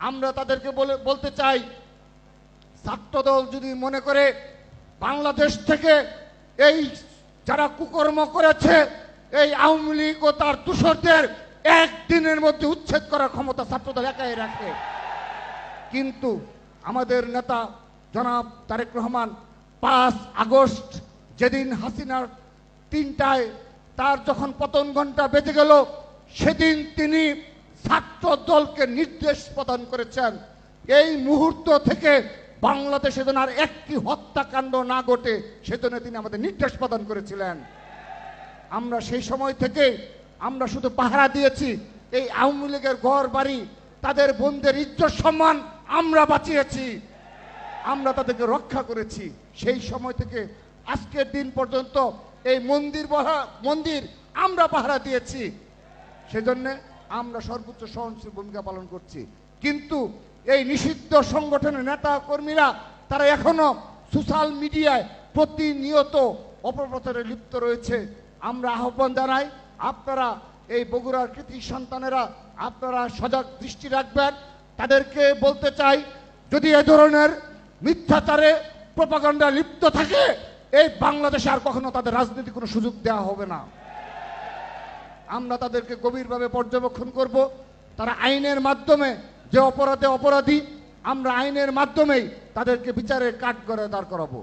আমরা তাদেরকে বলে, বলতে চাই, ছাত্রদল যদি মনে করে বাংলাদেশ থেকে এই যারা কুকর্ম করেছে, এই আওয়ামী লীগ ও তার দূষরদের একদিনের মধ্যে উচ্ছেদ করার ক্ষমতা ছাত্রদল একাই রাখে। কিন্তু আমাদের নেতা জনাব তারেক রহমান পাঁচ আগস্ট যেদিন হাসিনার তিনটায় তার যখন পতন ঘণ্টা বেজে গেল, সেদিন তিনি ছাত্র দলকে নির্দেশ প্রদান করেছেন। এই মুহূর্ত থেকে বাংলাদেশে যেন আর একটি হত্যাকাণ্ড না ঘটে, সেজন্য তিনি আমাদের নির্দেশ প্রদান করেছিলেন। আমরা সেই সময় থেকে আমরা শুধু পাহারা দিয়েছি, এই আওয়ামী লীগের ঘর বাড়ি তাদের বোনদের ইজ্জত সম্মান আমরা বাঁচিয়েছি, আমরা তাদেরকে রক্ষা করেছি। সেই সময় থেকে আজকের দিন পর্যন্ত এই মন্দির মন্দির আমরা পাহারা দিয়েছি। সেজন্য আমরা সর্বোচ্চ সহনশীল ভূমিকা পালন করছি। কিন্তু এই নিষিদ্ধ সংগঠনের নেতা কর্মীরা, তারা এখনও সোশ্যাল মিডিয়ায় প্রতিনিয়ত অপপ্রচারে লিপ্ত রয়েছে। আমরা আহ্বান জানাই, আপনারা এই বগুড়ার কৃতি সন্তানেরা, আপনারা সজাগ দৃষ্টি রাখবেন। তাদেরকে বলতে চাই, যদি এ ধরনের মিথ্যাচারে প্রপাগান্ডা লিপ্ত থাকে, এই বাংলাদেশে আর কখনো তাদের রাজনীতি কোনো সুযোগ দেওয়া হবে না। আমরা তাদেরকে গভীরভাবে পর্যবেক্ষণ করব। তারা আইনের মাধ্যমে যে অপরাধে অপরাধী, আমরা আইনের মাধ্যমেই তাদেরকে বিচারের কাঠ করে দাঁড় করাবো।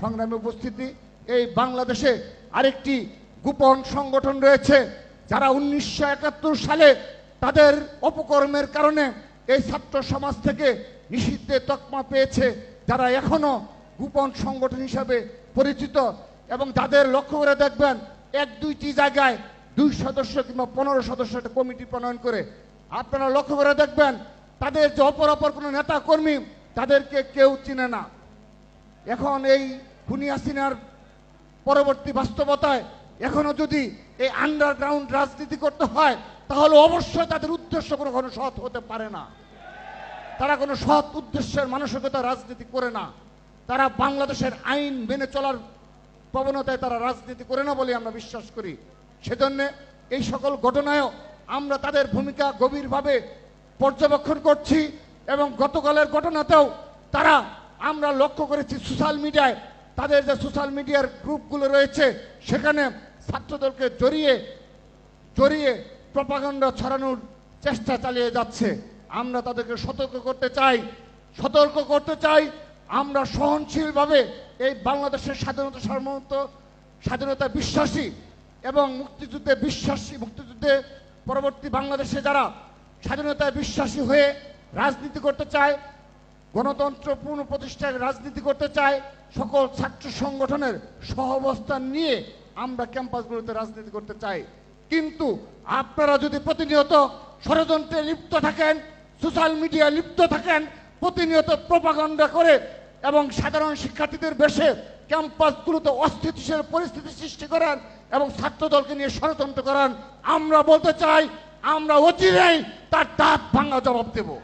সংগ্রামে উপস্থিতি, এই বাংলাদেশে আরেকটি গোপন সংগঠন রয়েছে, যারা উনিশশো একাত্তর সালে তাদের অপকর্মের কারণে এই ছাত্র সমাজ থেকে নিষিদ্ধের তকমা পেয়েছে, যারা এখনও গোপন সংগঠন হিসাবে পরিচিত এবং তাদের লক্ষ্য করে দেখবেন, এক দুইটি জায়গায় দুই সদস্য কিংবা পনেরো সদস্য একটা কমিটি প্রণয়ন করে আপনারা লক্ষ্য করে দেখবেন, তাদের যে অপর অপর কোনো নেতা কর্মী, তাদেরকে কেউ চিনে না। এখন এই খুনি হাসিনার পরবর্তী বাস্তবতায় এখনও যদি এই আন্ডারগ্রাউন্ড রাজনীতি করতে হয়, তাহলে অবশ্যই তাদের উদ্দেশ্য কোনো কোনো সৎ হতে পারে না। তারা কোনো সৎ উদ্দেশ্যের মানসিকতা রাজনীতি করে না। তারা বাংলাদেশের আইন মেনে চলার প্রবণতায় তারা রাজনীতি করে না বলে আমরা বিশ্বাস করি। সেজন্য এই সকল ঘটনায়ও আমরা তাদের ভূমিকা গভীরভাবে পর্যবেক্ষণ করছি এবং গতকালের ঘটনাতেও তারা আমরা লক্ষ্য করেছি সোশ্যাল মিডিয়ায়। তাদের যে সোশ্যাল মিডিয়ার গ্রুপগুলো রয়েছে, সেখানে ছাত্রদলকে জড়িয়ে জড়িয়ে প্রপাগান্ডা ছড়ানোর চেষ্টা চালিয়ে যাচ্ছে। আমরা তাদেরকে সতর্ক করতে চাই, সতর্ক করতে চাই। আমরা সহনশীলভাবে এই বাংলাদেশের স্বাধীনতা সার্বভৌমত্ব, স্বাধীনতা বিশ্বাসী এবং মুক্তিযুদ্ধে বিশ্বাসী, মুক্তিযুদ্ধে পরবর্তী বাংলাদেশে যারা স্বাধীনতায় বিশ্বাসী হয়ে রাজনীতি করতে চায়, গণতন্ত্র পুনঃপ্রতিষ্ঠায় রাজনীতি করতে চায়, সকল ছাত্র সংগঠনের সহাবস্থান নিয়ে আমরা ক্যাম্পাসগুলোতে রাজনীতি করতে চাই। কিন্তু আপনারা যদি প্রতিনিয়ত ষড়যন্ত্রে লিপ্ত থাকেন, সোশ্যাল মিডিয়ায় লিপ্ত থাকেন, প্রতিনিয়ত প্রপাগণ্ডা করে এবং সাধারণ শিক্ষার্থীদের বেশে ক্যাম্পাসগুলোতে অস্থিতিশীল পরিস্থিতি সৃষ্টি করেন এবং ছাত্র দলকে নিয়ে ষড়যন্ত্র করেন আমরা বলতে চাই, আমরা অচিরেই তার দাঁত ভাঙা জবাব দেবো।